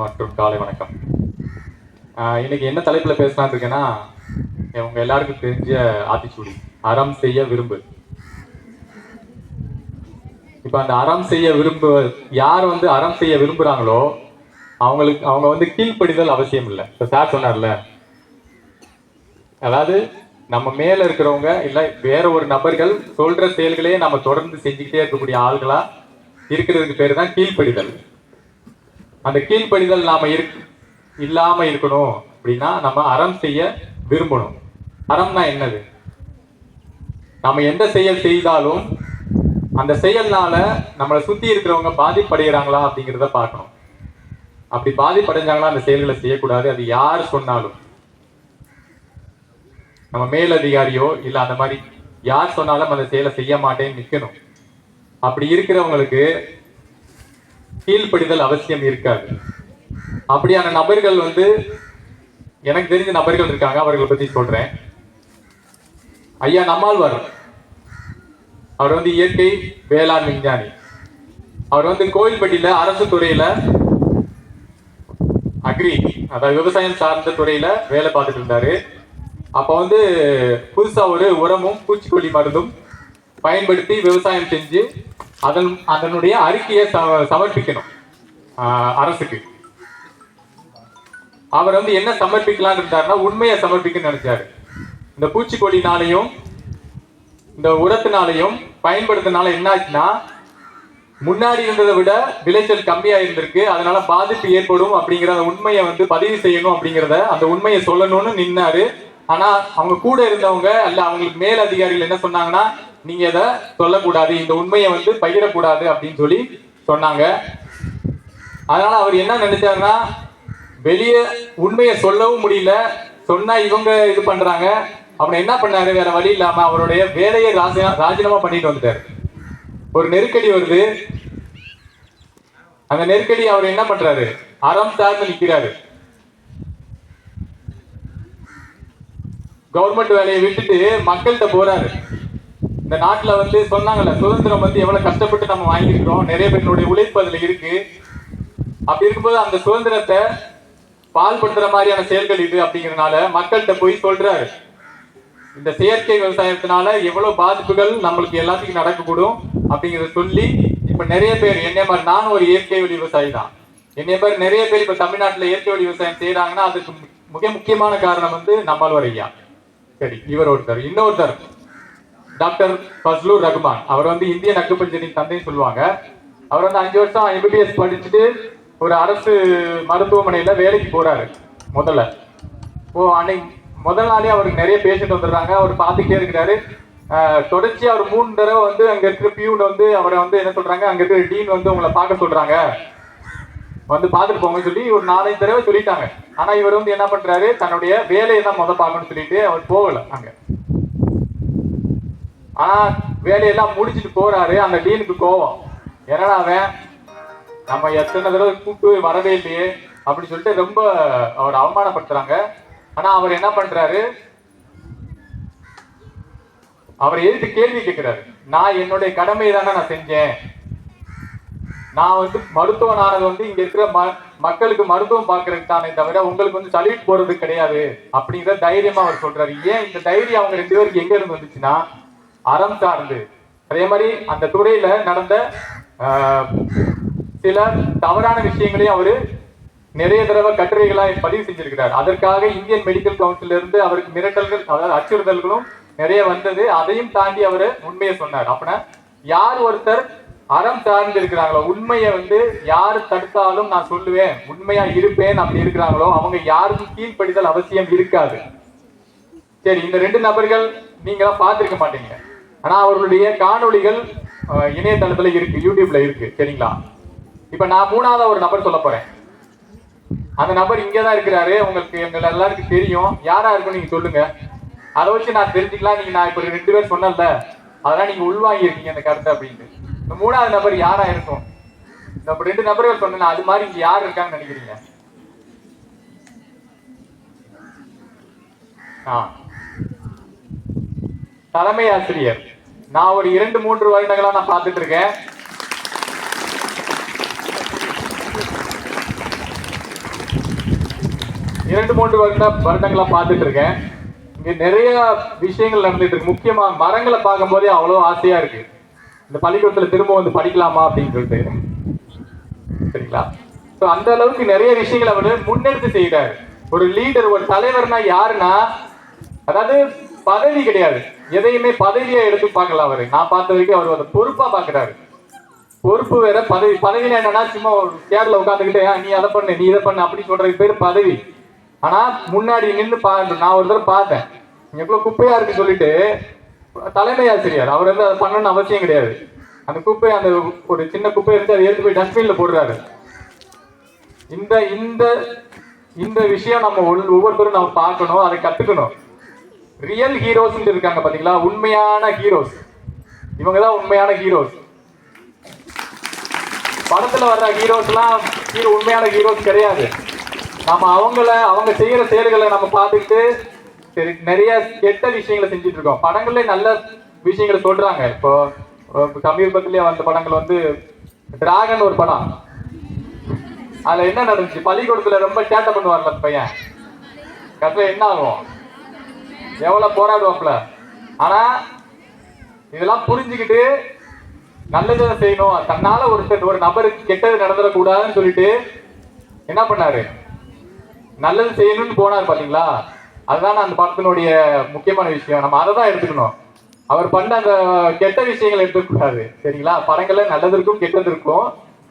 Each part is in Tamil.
மற்றும் காலை வணக்கம். இன்னைக்கு என்ன தலைப்புல பேசலாம்னு இருக்கேன்னா உங்க எல்லாருக்கும் தெரிஞ்ச ஆத்திச்சூடி அறம் செய்ய விரும்பு. இப்ப அந்த அறம் செய்ய விரும்பு யார் வந்து அறம் செய்ய விரும்புறாங்களோ அவங்களுக்கு அவங்க வந்து கீழ்ப்படிதல் அவசியம் இல்லை. இப்ப சார் சொன்னார்ல அதாவது நம்ம மேல இருக்கிறவங்க இல்ல வேற ஒரு நபர்கள் சொல்ற செயல்களையே நம்ம தொடர்ந்து செஞ்சுக்கிட்டே இருக்கக்கூடிய ஆள்களா இருக்கிறதுக்கு பேர் தான் கீழ்ப்படிதல். அந்த கீழ்ப்படிதல் நாம இருக் இல்லாம இருக்கணும் அப்படின்னா நம்ம அறம் செய்ய விரும்பணும். அறம்னா என்னது? நம்ம எந்த செயல் செய்தாலும் அந்த செயல்னால நம்மளை சுத்தி இருக்கிறவங்க பாதிப்படைகிறாங்களா அப்படிங்கிறத பார்க்கணும். அப்படி பாதிப்படைஞ்சாங்களா அந்த செயல்களை செய்யக்கூடாது. அது யார் சொன்னாலும். நம்ம மேலதிகாரியோ இல்ல அந்த மாதிரி யார் சொன்னாலும் அந்த செயலை செய்ய மாட்டேன்னு நிற்கணும் அப்படி இருக்கிறவங்களுக்கு கீழ்ப்படிதல் அவசியம் இருக்காது. அப்படியான நபர்கள் வந்து எனக்கு தெரிஞ்ச நபர்கள் இருக்காங்க அவர்களை பத்தி சொல்றேன். ஐயா நம்மாழ்வார். அவர் வந்து இயற்கை வேளாண் விஞ்ஞானி. அவர் வந்து கோயில்பட்டியில அரசு துறையில அக்ரி அதாவது விவசாயம் சார்ந்த துறையில வேலை பார்த்துட்டு இருந்தாரு. அப்ப வந்து புதுசா ஒரு உரமும் பூச்சிக்கொல்லி மருந்தும் பயன்படுத்தி விவசாயம் செஞ்சு அதன் அதனுடைய அறிக்கையை ச- சமர்ப்பிக்கணும் அரசுக்கு. அவர் வந்து என்ன சமர்ப்பிக்கலாம்னு இருந்தாருன்னா உண்மையை சமர்ப்பிக்கணும்னு நினைச்சாரு. இந்த பூச்சிக்கொல்லினாலையும் இந்த உரத்தினாலையும் பயன்படுத்தினால என்ன ஆச்சுன்னா முன்னாடி இருந்ததை விட விளைச்சல் கம்மியா இருந்திருக்கு அதனால பாதிப்பு ஏற்படும் அப்படிங்கிற அந்த உண்மையை வந்து பதிவு செய்யணும் அப்படிங்கிறத அந்த உண்மையை சொல்லணும்னு நின்னாரு ஆனா அவங்க கூட இருந்தவங்க அல்ல அவங்களுக்கு மேல் அதிகாரிகள் என்ன சொன்னாங்கன்னா நீங்க இதை சொல்லக்கூடாது. இந்த உண்மையை வந்து பகிரக்கூடாது அப்படின்னு சொல்லி சொன்னாங்க. அதனால அவர் என்ன நினைச்சாருன்னா வெளியே உண்மையை சொல்லவும் முடியல. சொன்னா இவங்க இது பண்றாங்க. அப்புறம் என்ன பண்ணாரு? வேற வழி இல்லாம அவருடைய வேலையை ராஜி ராஜினாமா பண்ணிட்டு வந்துட்டாரு. ஒரு நெருக்கடி வருது. அந்த நெருக்கடி அவர் என்ன பண்றாரு? அறம் சார்ந்து நிற்கிறாரு கவர்மெண்ட் வேலையை விட்டுட்டு மக்கள்கிட்ட போறாரு. இந்த நாட்டில் வந்து சொன்னாங்கல்ல சுதந்திரம் வந்து எவ்வளவு கஷ்டப்பட்டு நம்ம வாங்கியிருக்கிறோம். நிறைய பேருடைய உழைப்பு அதில் இருக்கு. அப்படி இருக்கும்போது அந்த சுதந்திரத்தை பால்படுத்துற மாதிரியான செயல்கள் இது அப்படிங்கிறனால மக்கள்கிட்ட போய் சொல்றாரு. இந்த செயற்கை விவசாயத்தினால எவ்வளவு பாதிப்புகள் நம்மளுக்கு எல்லாத்துக்கும் நடக்கக்கூடும் அப்படிங்கறத சொல்லி இப்ப நிறைய பேர் என்னைய மாதிரி நானும் ஒரு இயற்கை வழி விவசாயி தான். என்னைய மாதிரி நிறைய பேர் இப்ப தமிழ்நாட்டுல இயற்கை வழி விவசாயம் செய்யறாங்கன்னா அதுக்கு மிக முக்கியமான காரணம் வந்து நம்மாழ்வார் ஐயா. சரி இவர் ஒருத்தர் இன்னொருத்தர். டாக்டர் ஃபஸ்லூர் ரகுமான். அவர் வந்து இந்திய நக்குப்பஞ்சரின் தந்தைன்னு சொல்லுவாங்க. அவர் வந்து அஞ்சு வருஷம் எம்பிபிஎஸ் படிச்சுட்டு ஒரு அரசு மருத்துவமனையில் வேலைக்கு போறாரு முதல்ல. ஓ அன்னைக்கு முதல் நாளே அவருக்கு நிறைய பேஷண்ட் வந்துடுறாங்க. அவர் பார்த்துக்கிட்டே இருக்கிறாரு. தொடர்ச்சி அவர் மூணு தடவை வந்து அங்க இருக்கிற பியூன் வந்து அவரை வந்து என்ன சொல்றாங்க? அங்க இருக்கிற டீன் வந்து உங்களை பார்க்க சொல்றாங்க. வந்து பார்த்துட்டு போங்கன்னு சொல்லி ஒரு நாலஞ்சு தடவை சொல்லிட்டாங்க. ஆனா இவர் வந்து என்ன பண்றாரு? தன்னுடைய வேலையை தான் முத பார்க்கணும்னு சொல்லிட்டு அவர் போகல அங்க. ஆனா வேலையெல்லாம் முடிச்சுட்டு போறாரு. அந்த டீனுக்கு கோவம். என்னடா அவன்? நம்ம எத்தனை தடவை கூப்பிட்டு வரவே இல்லையே அப்படின்னு சொல்லிட்டு ரொம்ப அவர் அவமானப்படுத்துறாங்க. ஆனா அவர் என்ன பண்றாரு? அவர் எதிர்த்து கேள்வி கேட்கிறாரு. நான் என்னுடைய கடமையை தானே நான் செஞ்சேன். நான் வந்து மருத்துவனானது வந்து இங்க இருக்கிற ம- மக்களுக்கு மருத்துவம் பார்க்கறதுக்கு தானே தவிர உங்களுக்கு வந்து சல்யூட் போறது கிடையாது அப்படிங்கிற தைரியமா அவர் சொல்றாரு. ஏன் இந்த தைரியம் அவங்க ரெண்டு பேருக்கு எங்க இருந்து வந்துச்சுன்னா அறம் சார்ந்து. அதே மாதிரி அந்த துறையில நடந்த சில தவறான விஷயங்களையும் அவரு நிறைய தடவை கட்டுரைகளா பதிவு செஞ்சிருக்கிறார். அதற்காக இந்தியன் மெடிக்கல் கவுன்சில் இருந்து அவருக்கு மிரட்டல்கள் அதாவது அச்சுறுத்தல்களும் நிறைய வந்தது. அதையும் தாண்டி அவர் உண்மையை சொன்னார். அப்படின்னா யார் ஒருத்தர் அறம் சார்ந்து இருக்கிறாங்களோ உண்மையை வந்து யார் தடுத்தாலும் நான் சொல்லுவேன் உண்மையா இருப்பேன் அப்படி இருக்கிறாங்களோ அவங்க யாருக்கும் கீழ்ப்படிதல் அவசியம் இருக்காது. சரி இந்த ரெண்டு நபர்கள் நீங்களா பார்த்திருக்க மாட்டீங்க. ஆனா அவர்களுடைய காணொளிகள் இணையதளத்துல இருக்கு யூடியூப்ல இருக்கு சரிங்களா? இப்ப நான் மூணாவது ஒரு நபர் சொல்ல போறேன். அந்த நபர் இங்கே தான் இருக்கிறாரு உங்களுக்கு எங்களை எல்லாருக்கும் தெரியும். யாரா இருக்கும் நீங்க சொல்லுங்க. அதை வச்சு நான் தெரிஞ்சுக்கலாம். நீங்க நான் இப்ப ரெண்டு பேர் சொன்னல அதெல்லாம் நீங்க உள்வாங்கி இருக்கீங்க அந்த கருத்தை அப்படின்ட்டு. இந்த மூணாவது நபர் யாரா இருக்கும் இந்த ரெண்டு நபர்கள் சொன்னேன் அது மாதிரி இங்க யார் இருக்காங்கன்னு நினைக்கிறீங்க? ஆ. தலைமை ஆசிரியர். நான் ஒரு இரண்டு மூன்று வருடங்களா நான் பார்த்துட்டு இருக்கேன். இரண்டு மூன்று வருட வருடங்களா பார்த்துட்டு இருக்கேன். இங்க நிறைய விஷயங்கள் நடந்துட்டு இருக்கு. முக்கியமா மரங்களை பார்க்கும்போதே அவ்வளோ ஆசையா இருக்கு. இந்த பள்ளிக்கூடத்துல திரும்ப வந்து படிக்கலாமா அப்படின்னு சொல்லிட்டு. சரிங்களா? ஸோ அந்த அளவுக்கு நிறைய விஷயங்களை அவர் முன்னெடுத்து செய்கிறார் ஒரு லீடர் ஒரு தலைவர்னா யாருன்னா அதாவது பதவி கிடையாது. எதையுமே பதவியை எடுத்து பார்க்கல அவரு. நான் பார்த்த வரைக்கும் அவர் அதை பொறுப்பா பாக்குறாரு பொறுப்பு வேற பதவி பதவினா என்னன்னா சும்மா ஒரு சேர்ல உட்காந்துக்கிட்டே நீ அதை பண்ணு நீ இதை பண்ணு அப்படி சொல்றது பேர் பதவி. ஆனா முன்னாடி நின்று பா நான் ஒரு தடவை பார்த்தேன். எவ்வளவு குப்பையா இருக்கு சொல்லிட்டு தலைமை ஆசிரியர். அவர் வந்து அதை பண்ணணும்னு அவசியம் கிடையாது. அந்த குப்பை அந்த ஒரு சின்ன குப்பை இருந்து அதை எடுத்து போய் டஸ்ட்பின்ல போடுறாரு. இந்த இந்த இந்த விஷயம் நம்ம ஒவ்வொருத்தரும் நம்ம பார்க்கணும் அதை கத்துக்கணும். ரியல் ஹீரோஸ் இருக்காங்க பாத்தீங்களா? உண்மையான ஹீரோஸ் இவங்க தான் உண்மையான ஹீரோஸ் படத்துல வர்ற ஹீரோஸ்லாம் ஹீரோ உண்மையான ஹீரோஸ் கிடையாது. நம்ம அவங்கள அவங்க செய்யற செயல்களை நம்ம பார்த்துக்கிட்டு நிறைய கெட்ட விஷயங்களை செஞ்சுட்டு இருக்கோம் படங்கள்ல நல்ல விஷயங்களை சொல்றாங்க. இப்போ சமீபத்திலேயே வந்த படங்கள் வந்து டிராகன் ஒரு படம். அதுல என்ன நடந்துச்சு? பள்ளிக்கூடத்துல ரொம்ப சேட்டை பண்ணுவார்ல பையன். கடைசியில என்ன ஆகும்? எவ்வளவு போராடுவாப்ல ஆனா இதெல்லாம் புரிஞ்சுக்கிட்டு நல்லதை செய்யணும். தன்னால ஒருத்தர் ஒரு நபருக்கு கெட்டது நடந்துடக்கூடாதுன்னு சொல்லிட்டு என்ன பண்ணாரு? நல்லது செய்யணும்னு போனார் பாத்தீங்களா? அதுதான் அந்த படத்தினுடைய முக்கியமான விஷயம். நம்ம அதை தான் எடுத்துக்கணும். அவர் பண்ண அந்த கெட்ட விஷயங்களை எடுத்துக்கூடாது சரிங்களா? படங்கள்ல நல்லது இருக்கும் கெட்டது இருக்கும்.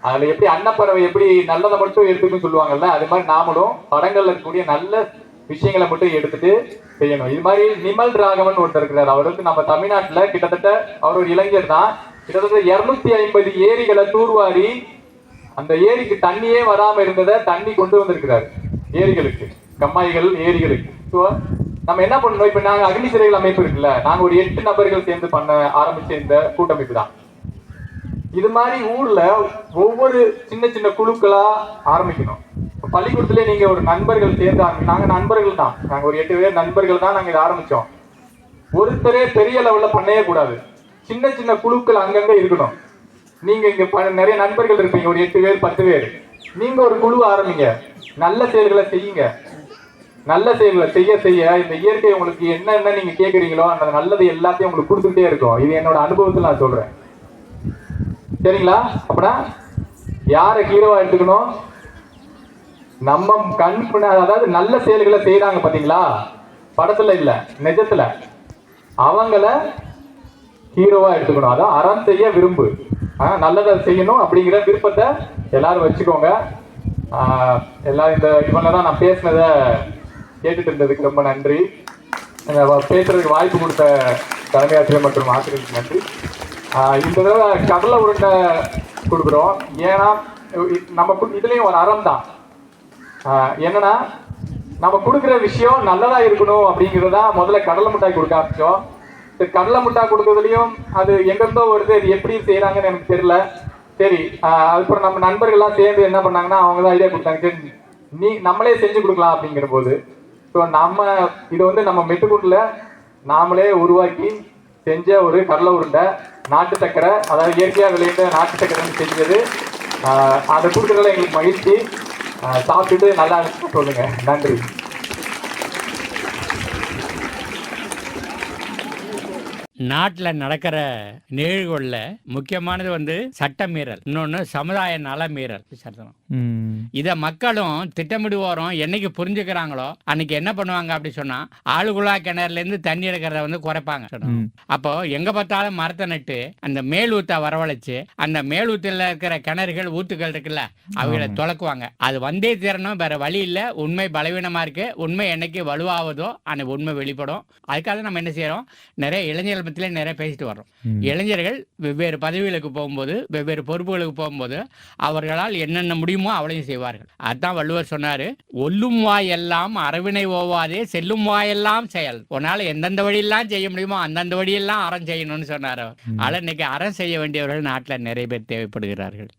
அதுல எப்படி அன்னப்பறவை எப்படி நல்லதை மட்டும் எடுத்துக்கணும்னு சொல்லுவாங்கல்ல அது மாதிரி நாமளும் படங்கள்ல இருக்கக்கூடிய நல்ல விஷயங்களை மட்டும் எடுத்துட்டு செய்யணும். இது மாதிரி நிமல் ராகவன் ஒருத்தர் இருக்கிறார். அவர் வந்து நம்ம தமிழ்நாட்டுல கிட்டத்தட்ட அவர் ஒரு இளைஞர் தான். கிட்டத்தட்ட இருநூத்தி ஐம்பது ஏரிகளை தூர்வாரி அந்த ஏரிக்கு தண்ணியே வராம இருந்ததை தண்ணி கொண்டு வந்திருக்கிறார். ஏரிகளுக்கு. கம்மாய்கள் ஏரிகளுக்கு. ஸோ நம்ம என்ன பண்ணணும்? இப்ப நாங்க அக்னி சிறைகள் அமைப்பு இருக்குல்ல நாங்க ஒரு எட்டு நபர்கள் சேர்ந்து பண்ண ஆரம்பிச்ச இந்த கூட்டமைப்பு தான் இது மாதிரி ஊர்ல ஒவ்வொரு சின்ன சின்ன குழுக்களா ஆரம்பிக்கணும். பள்ளிக்கூடத்துல நீங்க ஒரு நண்பர்கள் சேர்ந்து ஆரம்பி நாங்க நண்பர்கள் தான் நாங்க ஒரு எட்டு பேர் நண்பர்கள் தான் நாங்க இதை ஆரம்பிச்சோம். ஒருத்தரே பெரிய லெவல்ல பண்ணவே கூடாது. சின்ன சின்ன குழுக்கள் அங்கங்க இருக்கணும். நீங்க இங்க ப- நிறைய நண்பர்கள் இருப்பீங்க. ஒரு எட்டு பேர் பத்து பேர். நீங்க ஒரு குழு ஆரம்பிங்க. நல்ல செயல்களை செய்யுங்க. நல்ல செயல்களை செய்ய செய்ய இந்த இயற்கை உங்களுக்கு என்னென்ன நீங்க கேட்குறீங்களோ அந்த நல்லது எல்லாத்தையும் உங்களுக்கு கொடுத்துக்கிட்டே இருக்கும். இது என்னோட அனுபவத்தில் நான் சொல்றேன். சரிங்களா? அப்படின்னா யாரை ஹீரோவா எடுத்துக்கணும்? நம்ம கண் பின்ன- அதாவது நல்ல செயல்களை செய்யறாங்க பாத்தீங்களா? படத்துல இல்ல நிஜத்துல. அவங்கள ஹீரோவா எடுத்துக்கணும். அதான் அறம் செய்ய விரும்பு. நல்லதை செய்யணும் அப்படிங்கிற விருப்பத்தை எல்லாரும் வச்சுக்கோங்க. ஆஹ் எல்லாரும் இந்த இவங்க தான் நான் பேசினதை கேட்டுட்டு இருந்ததுக்கு ரொம்ப நன்றி. பேசுறதுக்கு வாய்ப்பு கொடுத்த தலைமை ஆசிரியர் மற்றும் ஆசிரியருக்கு நன்றி. இந்த தடவை கடலை உருண்டை கொடுக்குறோம். ஏன்னா நம்ம கு- இதுலயும் ஒரு அறம் தான். என்னன்னா நம்ம கொடுக்குற விஷயம் நல்லதா இருக்கணும் அப்படிங்கறத முதல்ல கடலை மிட்டாய் கொடுக்க ஆரம்பிச்சோம். சரி கடலை மிட்டாய் கொடுக்கறதுலையும் அது எங்கிருந்தோ வருது அது எப்படி செய்யறாங்கன்னு எனக்கு தெரியல. சரி அதுக்கப்புறம் நம்ம நண்பர்கள்லாம் சேர்ந்து என்ன பண்ணாங்கன்னா அவங்க தான் ஐடியா கொடுத்தாங்க. சரி நீ நம்மளே செஞ்சு கொடுக்கலாம் அப்படிங்கிற போது ஸோ நம்ம இது வந்து நம்ம மெட்டுக்கூட்டில் நாமளே உருவாக்கி செஞ்ச ஒரு கடலை உருண்டை நாட்டு சக்கரை அதாவது இயற்கையாக விளைந்த நாட்டு சக்கரை செஞ்சது. அதை கொடுக்குறதுல எங்களுக்கு மகிழ்ச்சி. சாப்பிட்டுட்டு நல்லா சொல்லுங்கள் நன்றி. நாட்டில் நடக்கிற நிகழ்வுகளில் முக்கியமானது வந்து சட்ட மீறல் இன்னொன்று சமுதாய நல மீறல் சட்டம். இதை மக்களும் திட்டமிடுவோரும் என்னைக்கு புரிஞ்சுக்கிறாங்களோ அன்னைக்கு என்ன பண்ணுவாங்க அப்படி சொன்னா ஆளுகுழா கிணறுலேருந்து தண்ணி எடுக்கிறத வந்து குறைப்பாங்க. அப்போ எங்க பார்த்தாலும் மரத்தை நட்டு அந்த மேல் ஊத்தை வரவழைச்சு அந்த மேல் ஊத்துல இருக்கிற கிணறுகள் ஊத்துக்கள் இருக்குல்ல அவைகளை துளக்குவாங்க. அது வந்தே தீரணும் வேற வழி இல்ல. உண்மை பலவீனமா இருக்கு. உண்மை என்னைக்கு வலுவாவதோ அந்த உண்மை வெளிப்படும். அதுக்காக நம்ம என்ன செய்யறோம்? நிறைய இளைஞர்கள் மத்தியில நிறைய பேசிட்டு வர்றோம். இளைஞர்கள் வெவ்வேறு பதவிகளுக்கு போகும்போது வெவ்வேறு பொறுப்புகளுக்கு போகும்போது அவர்களால் என்னென்ன முடியுமோ அவ்வளையும் செய்வார்கள். அதான் வள்ளுவர் சொன்னாரு ஒல்லும் வாயெல்லாம் அரவினை ஓவாதே செல்லும் வாயெல்லாம் செயல். உன்னால எந்தெந்த வழியெல்லாம் செய்ய முடியுமோ அந்தந்த வழியெல்லாம் அறம் செய்யணும்னு சொன்னார் அவர். ஆனா இன்னைக்கு அறம் செய்ய வேண்டியவர்கள் நாட்டில் நிறைய பேர் தேவைப்படுகிறார்கள்.